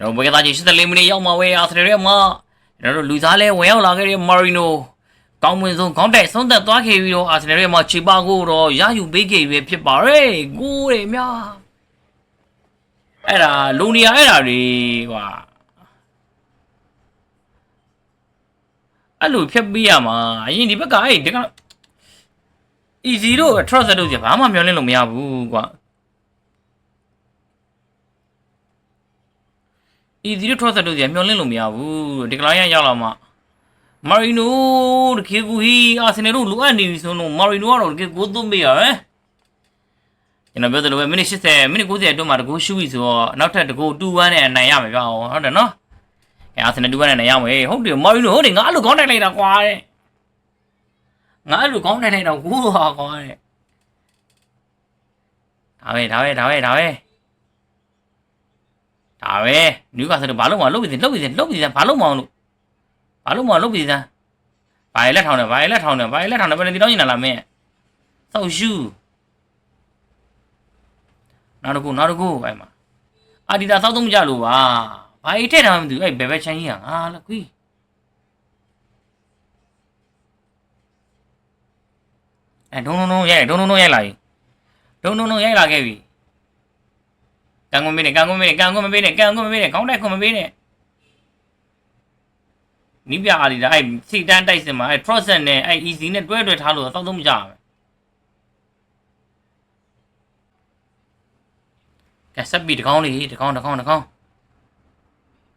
တို့ဘယ်ကသားချင်း84မိနစ်ရောက်မှာဝဲအာဆင်နယ်ရဲ့မှာကျွန်တော်တို့လူသားလဲဝင်ရောက်လာခဲ့တဲ့မာရီနိုကောင်းမွန်ဆုံးခေါင်းတိုက်ဆုံးသက်သွားခဲ့ပြီးတော့အာဆင်နယ်ရဲ့မှာခြေပါကိုတော့ရယူပေးခဲ့ပြီဖြစ်ပါရဲ့ကိုးတယ်များအဲ့ဒါလူနေရအဲ့ဒါတွေကွာအဲ့လိုဖြတ်ပေးရမှာအရင်ဒီဘက်ကအဲ့ဒီက easy တို့ trust တို့ကြီးဘာမှမျောလင်းလို့မရဘူးကွာ easy တို့ trust တို့ကြီးမျောလင်းလို့မရဘူးဒီကလိုင်းရရောက်လာမှမာရီနိုတကယ်ကိုဟီအာဆင်နယ်တို့လိုအပ်နေပြီဆိုတော့မာရီနိုကတော့တကယ်ကိုသွင်းပေးရဟမ်ကျွန်တော်ပြောသလိုပဲမိနစ်80မိနစ်90အတွင်းမှာတကူရှူပြီဆိုတော့နောက်ထပ်တကူ2-1နဲ့နိုင်ရမယ်ဗျာဟုတ်တယ်နော်အဲအာဆင်နယ်2-1နဲ့နိုင်ရမယ်ဟုတ်တယ်မာရီနိုဟုတ်တယ်ငါအဲ့လိုကောင်းတိုက်လိုက်တာကွာတဲ့ငါအဲ့လိုကောင်းတိုက်လိုက်တော့ကိုဟာကွာတဲ့ဒါပဲဒါပဲဒါပဲဒါပဲ ဒါပဲနယူကာဆယ်ဘာလို့မလုပ်ပြီလုပ်ပြီလုပ်ပြီဘာလို့မအောင်လို့ဘာလို့မလုပ်ပြီစမ်းဘာလက်ထောင်တယ်ဘာလက်ထောင်တယ်ဘာလက်ထောင်တယ်ဘယ်နဲ့ဒီတော့ညင်လာလားမင်းသောက်ရှူနောက်တစ်ခုနောက်တစ်ခုအဲ့မှာအာဒီတာသောက်သုံးကြလို့ပါဘာအိတ်ထည့်တာမှမသိဘူးအဲ့ဘယ်ဘက်ချမ်းကြီးကငါလက်ကွီးအဲ့ဒုံဒုံဒုံရိုက်ဒုံဒုံဒုံရိုက်လာပြီဒုံဒုံဒုံရိုက်လာခဲ့ပြီ ကန်ကွန်မေးနဲ့ကန်ကွန်မေးနဲ့ကန်ကွန်မေးနဲ့ကန်ကွန်မေးနဲ့ခေါင်းတိုက်ကွန်မေးနဲ့နိပြအာဒီတာအဲ့စီတန်းတိုက်စင်မှာအဲ့ process နဲ့အဲ့ easy နဲ့တွဲတွဲထားလို့သောက်သုံးမကြဘူးကဲဆက်ပြီးတကောင်းလေးတကောင်းတကောင်းတကောင်း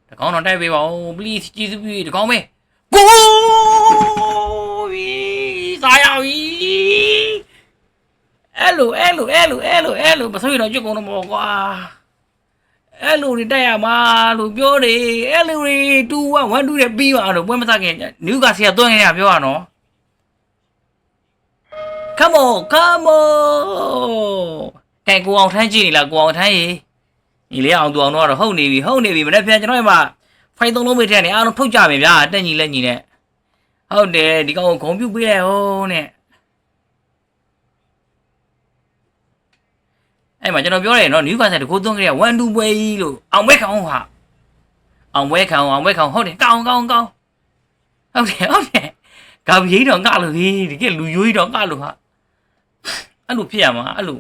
တကောင်းတော့တိုက်ပေးပါဦး please ကြည့်စပြီးတကောင်းပဲကိုဘီစားရပြီအဲ့လိုအဲ့လိုအဲ့လိုအဲ့လိုအဲ့လိုမဆိုရတော့ကြွကုန်တော့ပေါ့ကွာ အဲ့လိုတွေတိုက်ရမှာလို့ပြောတယ်အဲ့လိုတွေ2 1 1 2တဲ့ပြီးပါတော့ပွဲမစခင်နယူကာဆီကသွင်းနေတာပြောရနော် come on come on ကဲကိုအောင်ထမ်းကြည့်နေလားကိုအောင်ထမ်းရေညီလေးအောင်သူအောင်တော့ဟုတ်နေပြီဟုတ်နေပြီမနေ့ပြန်ကျွန်တော်ဒီမှာဖိုင်သုံးလုံးမိထက်နေအားလုံးထုတ်ကြမယ်ဗျာတက်ညီလက်ညီနဲ့ဟုတ်တယ်ဒီကောင်ကိုဂုံပြုတ်ပေးလိုက်ဟိုးနဲ့ အဲ့မှာကျွန်တော်ပြောတယ်နော်နယူကာဆယ်တကူသွင်းကြရ1 2ပွဲကြီးလို့အောင်ပွဲခံအောင်ဟာအောင်ပွဲခံအောင်ပွဲခံဟုတ်တယ်ကောင်းကောင်းကောင်းဟုတ်တယ်ဟုတ်တယ်ဂါဘီတော့ငါလို့ဟေးတကယ်လူယိုးကြီးတော့ငါလို့ဟာအဲ့လိုဖြစ်ရမှာအဲ့လို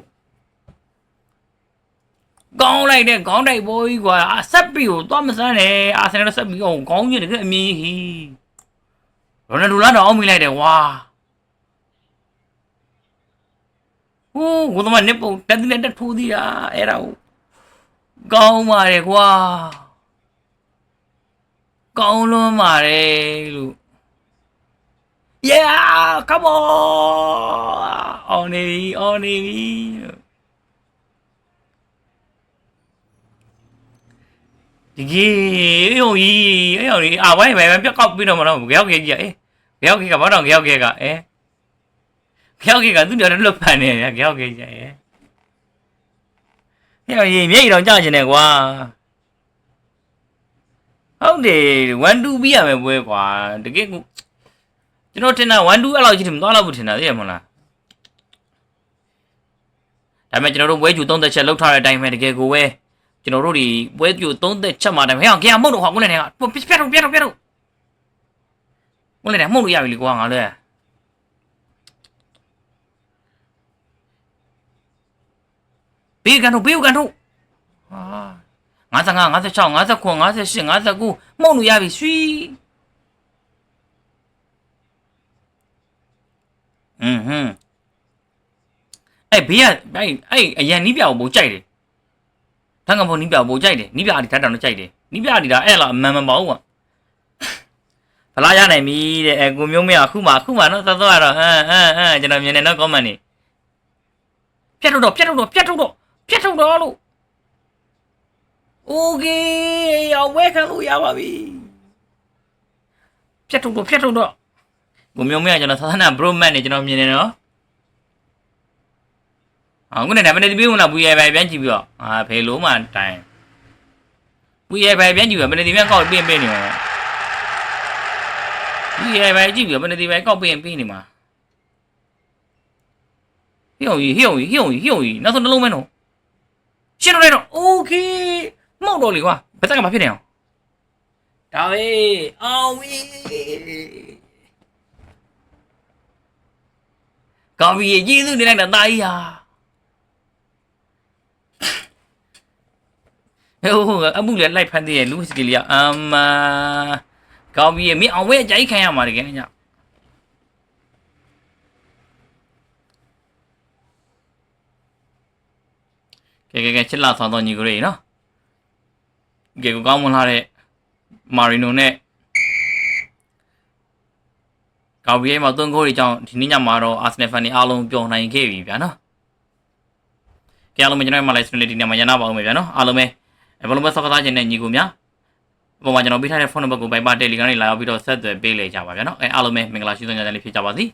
ကောင်းလိုက်တဲ့ခေါင်းတိုက်ဘောကြီးကွာအဆက်ပြီးကိုသွားမစမ်းနဲ့အာဆင်နယ်ဆက်ပြီးအောင်ခေါင်းကြီးတကယ်အမြင်ဟီရိုနယ်ဒိုလာတော့အောင်မိလိုက်တယ်ဝါ ဟိုးကိုသမားနေပုံတက်တဲ့တက်ထိုးသေးတာအဲ့ဒါကိုကောင်းပါတယ်ကွာကောင်းလွန်းပါတယ်လို့ Yeah come on အော်နေပြီအော်နေပြီလို့ဒီကြီးအေးဟိုကြီးအေးဟိုကြီးအာဝိုင်းပဲပြက်ကောက်ပြီးတော့မလို့ကြောက်ကြီးကြီးအေးကြောက်ကြီးကဘာတော့ကြောက်ကြီးကအဲ ကြောက်ကြီးကသူ့တော်လွတ်ဖန်နေရကြောက်ကြီးကြီးအဲဟဲ့ရေမျက်ရည်တော့ကြာကျင်တယ်ကွာဟုတ်တယ်1 2ပြီးရမယ်ပွဲကွာတကယ်ကိုကျွန်တော်ထင်တာ1 2အဲ့လောက်ကြီးမသွားတော့ဘူးထင်တာသိရမလားဒါပေမဲ့ကျွန်တော်တို့ပွဲကျူ30ချက်လောက်ထားတဲ့အတိုင်းပဲတကယ်ကိုပဲကျွန်တော်တို့ဒီပွဲပြို30ချက်မှာတည်းဟဲ့အောင်ကြမုတ်တော့ဟာကိုလည်းနေကပြတ်တော့ပြတ်တော့ပြတ်တော့ကိုလည်းနေမှုတ်လို့ရပြီလေကွာငါလည်း ဘေးကန်တော့ဘေးကန်တော့ဟာ55 56 59 58 59မှုတ်လို့ရပြီရွှီอืมဟွန်းအဲ့ဘေးကအဲ့အဲ့အရန်နီးပြောင်ကိုကြိုက်တယ်ထန်ကဖို့နီးပြပိုကြိုက်တယ်နီးပြအဒီဓာတ်တောင်တော့ကြိုက်တယ်နီးပြအဒီဒါအဲ့လားအမှန်မပေါ့ကွာဖလားရနိုင်ပြီတဲ့အဲကိုမျိုးမရအခုမှအခုမှနော်သသောကတော့ဟမ်ဟမ်ဟမ်ကျွန်တော်မြင်နေတော့ comment နေပြတ်ထုတ်တော့ပြတ်ထုတ်တော့ပြတ်ထုတ်တော့ ပြတ်ထုတ်တော့လို့โอเคရောက်ဝဲခံလို့ရပါပြီပြတ်ထုတ်တော့ပြတ်ထုတ်တော့ကိုမျိုးမရကျွန်တော်သသနာ bro man နေကျွန်တော်မြင်နေနော် အခုနဲ့မနေ့တပြေးဝင်လာပူရဲပဲပြန်ကြည့်ပြီးတော့အာဖေလုံးမှတိုင်ပူရဲပဲပြန်ကြည့်ပြီးမနေ့တပြေးကောက်ပြင်းပြင်းနေမှာပူရဲပဲကြည့်ပြီးမနေ့တပြေးကောက်ပြင်းပြင်းနေမှာဟိုဟိုဟိုဟိုဟိုနောက်ဆုံးနှလုံးမဲနော် ရှင်းတော့တော့ okay မှုတ်တော့လေကွာဘယ်တက်ကမဖြစ်နေအောင်ဒါပဲအောင်ပြီကောင်းပြီကျေးဇူးတင်လိုက်တာတာကြီးဟာဟိုအမှုလည်းလိုက်ဖမ်းသေးရဲ့လူစကီလီကအမ်မာကောင်းပြီမင်းအောင်ဝဲအကြိုက်ခံရမှာတကယ်ည ကဲကဲကဲချစ်လာဆောင်တော့ညီကိုရေနော်ကဲကိုကောင်းမွန်လာတဲ့မာရီနိုနဲ့ကော်ဘီရဲ့မှာသွန်ကိုရီကြောင့်ဒီနေ့ညမှာတော့အာဆင်နယ်ဖန်တွေအားလုံးပျော်နိုင်ခဲ့ပြီဗျာနော်ကဲအားလုံးပဲကျွန်တော်ရဲ့မလိုက်စနေဒီနေ့မှာရနာပါအောင်မယ်ဗျာနော်အားလုံးပဲဘလုံးပဲဆောက်ကားခြင်းနဲ့ညီကိုများအပေါ်မှာကျွန်တော်ပေးထားတဲ့ဖုန်းနံပါတ်ကို Viber Telegram နဲ့လာရောက်ပြီးတော့ဆက်သွယ်ပေးလေကြပါဗျာနော်အဲအားလုံးပဲမင်္ဂလာရှိသောညချမ်းလေးဖြစ်ကြပါစေ